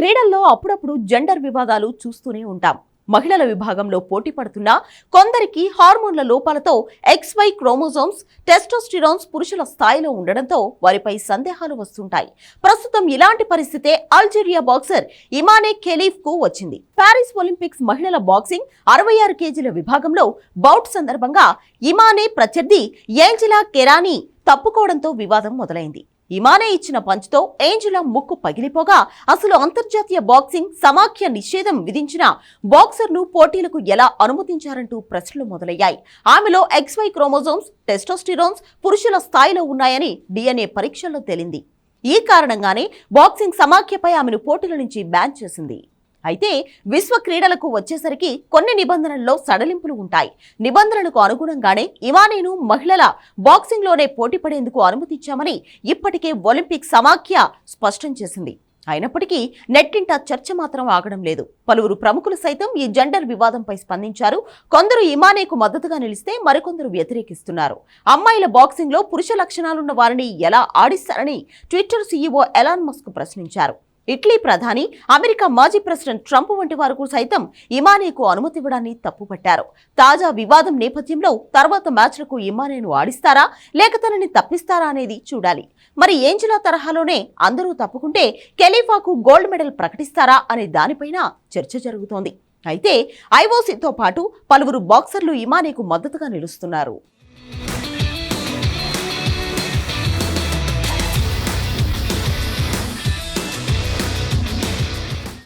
క్రీడల్లో అప్పుడప్పుడు జెండర్ వివాదాలు చూస్తూనే ఉంటాం. మహిళల విభాగంలో పోటీ పడుతున్న కొందరికి హార్మోన్ల లోపాలతో ఎక్స్ వై క్రోమోజోమ్స్ టెస్టోస్టిరాన్స్ పురుషుల స్థాయిలో ఉండడంతో వారిపై సందేహాలు వస్తుంటాయి. ప్రస్తుతం ఇలాంటి పరిస్థితే అల్జీరియా బాక్సర్ ఇమానే ఖెలీఫ్కు వచ్చింది. పారిస్ ఒలింపిక్స్ మహిళల బాక్సింగ్ అరవై ఆరు కేజీల విభాగంలో బౌట్ సందర్భంగా ఇమానే ప్రత్యర్థి ఏంజిలా కెరానీ తప్పుకోవడంతో వివాదం మొదలైంది. ఇమానే ఇచ్చిన పంచ్తో ఏంజెలా ముక్కు పగిలిపోగా అసలు అంతర్జాతీయ బాక్సింగ్ సమాఖ్య నిషేధం విధించిన బాక్సర్ను పోటీలకు ఎలా అనుమతించారంటూ ప్రశ్నలు మొదలయ్యాయి. ఆమెలో ఎక్స్వై క్రోమోజోమ్స్ టెస్టోస్టిరోన్స్ పురుషుల స్థాయిలో ఉన్నాయని డిఎన్ఏ పరీక్షల్లో తేలింది. ఈ కారణంగానే బాక్సింగ్ సమాఖ్యపై ఆమెను పోటీల నుంచి బ్యాన్ చేసింది. అయితే విశ్వ క్రీడలకు వచ్చేసరికి కొన్ని నిబంధనల్లో సడలింపులు ఉంటాయి. నిబంధనలకు అనుగుణంగానే ఇమానేను మహిళల బాక్సింగ్లోనే పోటీ పడేందుకు అనుమతిచ్చామని ఇప్పటికే ఒలింపిక్ సమాఖ్య స్పష్టం చేసింది. అయినప్పటికీ నెట్టింట చర్చ మాత్రం ఆగడం లేదు. పలువురు ప్రముఖులు సైతం ఈ జెండర్ వివాదంపై స్పందించారు. కొందరు ఇమానేకు మద్దతుగా నిలిస్తే మరికొందరు వ్యతిరేకిస్తున్నారు. అమ్మాయిల బాక్సింగ్లో పురుష లక్షణాలున్న వారిని ఎలా ఆడిస్తారని ట్విట్టర్ సీఈఓ ఎలాన్ మస్క్ ప్రశ్నించారు. ఇటలీ ప్రధాని అమెరికా మాజీ ప్రెసిడెంట్ ట్రంప్ వంటి వారు సైతం ఇమానేకు అనుమతి ఇవ్వడాన్ని తప్పుపట్టారు. తాజా వివాదం నేపథ్యంలో తర్వాత మ్యాచ్లకు ఇమానేను ఆడిస్తారా లేక తనని తప్పిస్తారా అనేది చూడాలి. మరి ఏంజిలా తరహాలోనే అందరూ తప్పుకుంటే కెలీఫాకు గోల్డ్ మెడల్ ప్రకటిస్తారా అనే దానిపైన చర్చ జరుగుతోంది. అయితే ఐఓసీతో పాటు పలువురు బాక్సర్లు ఇమానేకు మద్దతుగా నిలుస్తున్నారు.